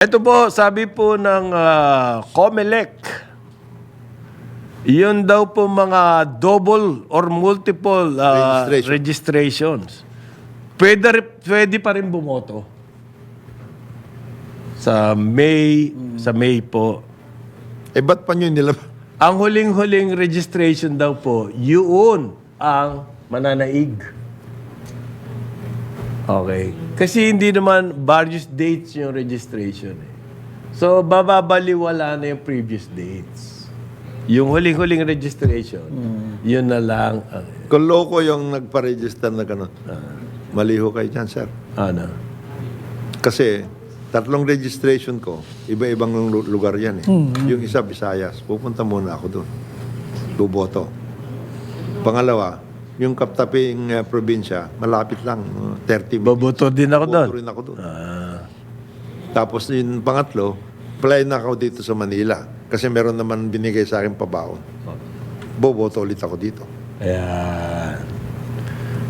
Ito po, sabi po ng ah, COMELEC, yun daw po mga double or multiple ah, Registration. registrations. Pwede, pwede pa rin bumoto. Sa May, sa May po. Eh, ba't pa nyo nila? Ang huling-huling registration daw po, yun ang mananaig. Okay. Kasi hindi naman various dates yung registration. Eh. So, bababaliwala na yung previous dates. Yung huling-huling registration, yun na lang. ang Kung loko yung nagpa-register na gano'n. Maliho kayo dyan, sir. ano. Kasi, tatlong registration ko, iba-ibang lu- lugar yan eh. Yung isa, Visayas. Pupunta muna ako doon. Buboto. Pangalawa, yung kaptaping uh, probinsya, malapit lang, uh, 30 minutes. Boboto din ako doon. Rin ako doon. Ah, Tapos yung pangatlo, apply na ako dito sa Manila. Kasi meron naman binigay sa akin pabaon. Boboto ulit ako dito. ayan.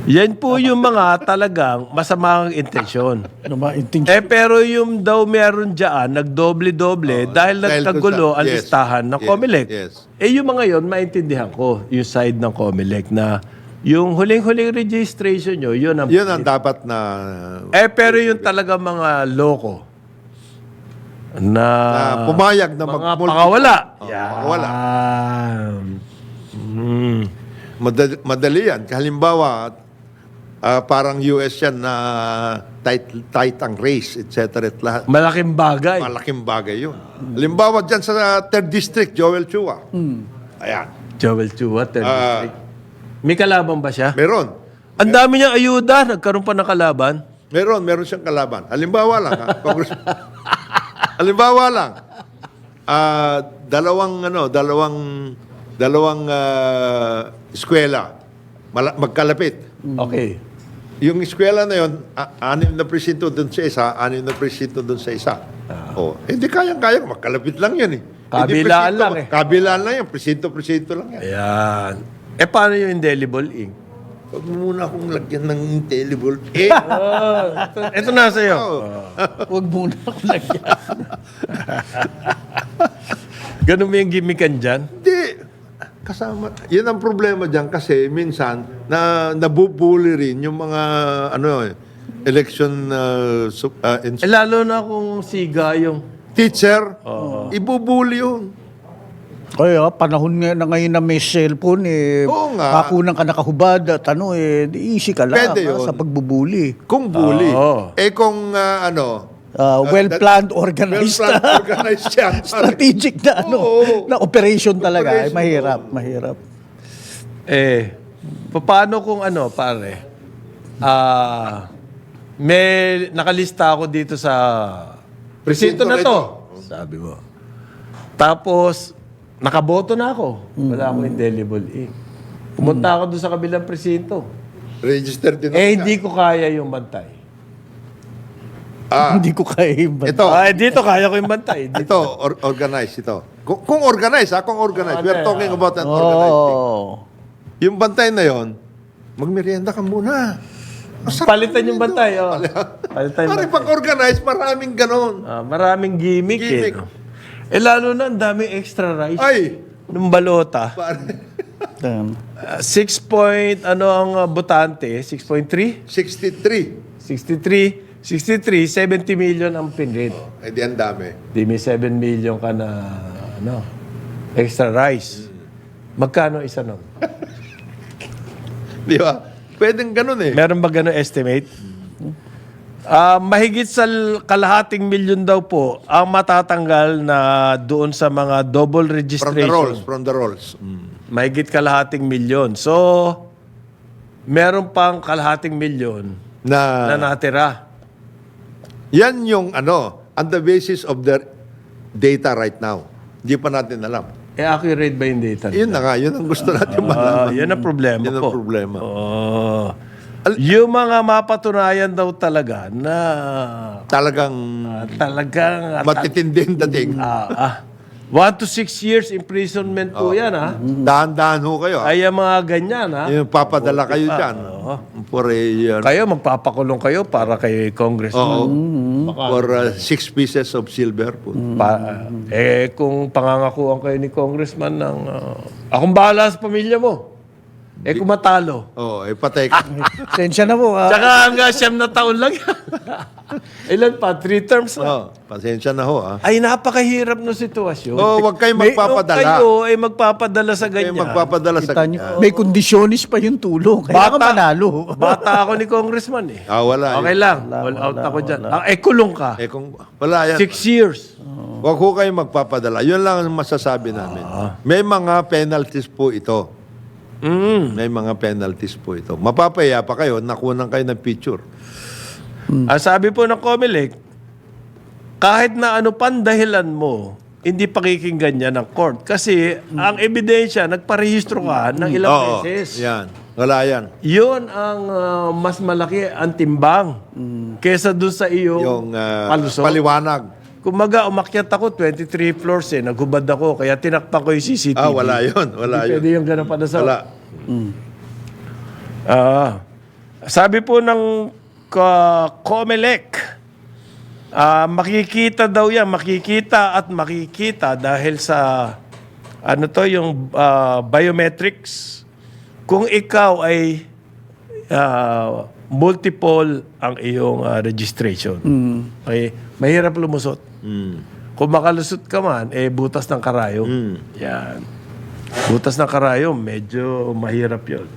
Yan po yung mga talagang masamang intensyon. Ano ba, Eh pero yung daw meron dyan, nagdoble-doble dahil dahil nagkagulo kung sa- ang yes, listahan ng yes, COMELEC. yes. Eh yung mga yon maintindihan ko, yung side ng COMELEC na yung huling-huling registration nyo, yun ang... Yun ang dapat na... Eh pero yung talaga mga loko na... na pumayag na mga mag- pakawala. Oh, Yan. pakawala. Mm. Madali, madali yan. Halimbawa, ah, parang US yan na tight, tight ang race, etc. at lahat. Malaking bagay. Malaking bagay yun. Halimbawa dyan sa 3rd District, Joel Chua. Ayan. Joel Chua, third Ah. district. May kalaban ba siya? Meron. Ang dami niyang ayuda. Nagkaroon pa ng kalaban. Meron, meron siyang kalaban. Halimbawa lang, ha? Congress... Halimbawa lang. Ah, dalawang ano, dalawang dalawang ah, eskwela mala- magkalapit. Okay. Yung eskwela na yon, a- anim na presinto doon sa isa, anim na presinto doon sa isa. Oh, hindi kayang-kaya, magkalapit lang yan eh. Hindi Kabilaan presinto, lang eh. Kabilaan lang yan, presinto-presinto lang yan. Ayan. Eh, paano yung indelible ink? Huwag mo muna akong lagyan ng indelible. Eh, Oh, ito, ito na sa'yo. Huwag muna ako lagyan. Ganun mo yung gimmickan dyan? Hindi. Kasama. Yan ang problema dyan kasi minsan na nabubuli rin yung mga ano eh, election uh, sup- uh, Eh, lalo na kung siga yung... teacher. Ibubuli yun. Kaya panahon nga na ngayon na may cellphone, eh, Oo nga. kakunan ka nakahubad at ano, eh, di easy ka lang Pwede ah, sa pagbubuli. Kung bully. Oo. Eh kung uh, ano, Ah, well-planned, organized, well-planned, organized yan. strategic na ano, Oo. na operation talaga. Operation, eh, mahirap, mahirap. Eh, paano kung ano, pare? Ah, may nakalista ako dito sa presinto na to. Sabi mo. Tapos, nakaboto na ako. Wala akong indelible ink. Pumunta ako doon sa kabilang presinto. Register din Eh, ako hindi ko kaya yung bantay. Ah, Hindi ko kaya yung ito, Ah, dito kaya ko yung bantay. Dito. ito, or- organized ito. Kung, kung organized, ha, kung organized. We are Okay, talking about an organized thing. Oh. Yung bantay na yon, magmerienda ka muna. Masarap Palitan yung yun bantay. Oh. Palitan yung Pare, bantay. pag organized, maraming ganon. Ah, maraming gimmick, Gimmick. eh. no? Eh, lalo na ang daming extra rice. Ay, Nung balota. pare, Damn. Ah, 6 point, ano ang ah, botante? 6.3? 63. 63? 63, 70 million ang pinrate. Eh, di ang dami. Di may 7 million ka na, ano, extra rice. Magkano isa nun? Di ba? Pwedeng ganon eh. Meron ba gano'ng estimate? Ah, mahigit sa kalahating milyon daw po ang matatanggal na doon sa mga double From the registration. rolls, from the rolls. Mahigit kalahating milyon. So, meron pang kalahating milyon na Na, natira. yan yung ano, on the basis of the data right now. Hindi pa natin alam. Eh, accurate ba yung data? Yun na nga, yun ang gusto natin Ah, malaman. yan ang problema Yan ang po. problema. Oh. Yung mga mapatunayan daw talaga na Talagang ah, talagang matitinding dating. ah, ah, One to six years imprisonment po yan, ha? Dahan-dahan ho kayo. ah. Ay, ang mga ganyan, ha? Yung papadala kayo dyan. Oo. For a, uh, Kayo, magpapakulong kayo para kay congressman. oo, for uh, six pieces of silver po. Pa- eh, kung pangangakuan kayo ni congressman ng... ah, akong bahala sa pamilya mo. Eh, kung matalo. Oo, eh patay ka. Sensya na po. ah. Tsaka hanggang siyam na taon lang yan. Ilan pa? Three terms na. Oo, pasensya na ho ah. Ay, napakahirap ng sitwasyon. Oo, huwag kayong May- magpapadala. Kayo ay magpapadala sa Kayo ganyan. magpapadala sa Kita nyo, may kondisyonis pa yung tulong. Kaya Bata. ka manalo. Bata ako ni congressman eh. Ah, wala. Okay lang. All out ako dyan. Ah, eh, kulong ka. Eh kung wala yan. Six years. Huwag ho kayo magpapadala. Yun lang ang masasabi namin. May mga penalties po ito. Mm. May mga penalties po ito. Mapapaya pa kayo, nakunan kayo ng picture. Ang sabi po ng Comelec, kahit na ano pan dahilan mo, hindi pakikinggan niya ng court. Kasi ang ebidensya, nagparehistro ka ng ilang Oo, beses. yan. Wala yan. Yun ang ah, mas malaki ang timbang kesa doon sa iyong Yung ah, palusot. paliwanag. Kumaga, umakyat ako, 23 floors eh, naghubad ako, kaya tinakpan ko yung CCTV. Ah, wala yun. Wala Hindi yun. pwede yung ganun pa na sa... Wala. Ah. sabi po ng ka- Comelec, ah, makikita daw yan, makikita at makikita dahil sa ano to yung ah, biometrics. Kung ikaw ay ah, multiple ang iyong ah, registration. Okay? Mahirap lumusot. Mm. Kung makalusot ka man, eh butas ng karayom. Mm. Yan. Butas ng karayom, medyo mahirap yon.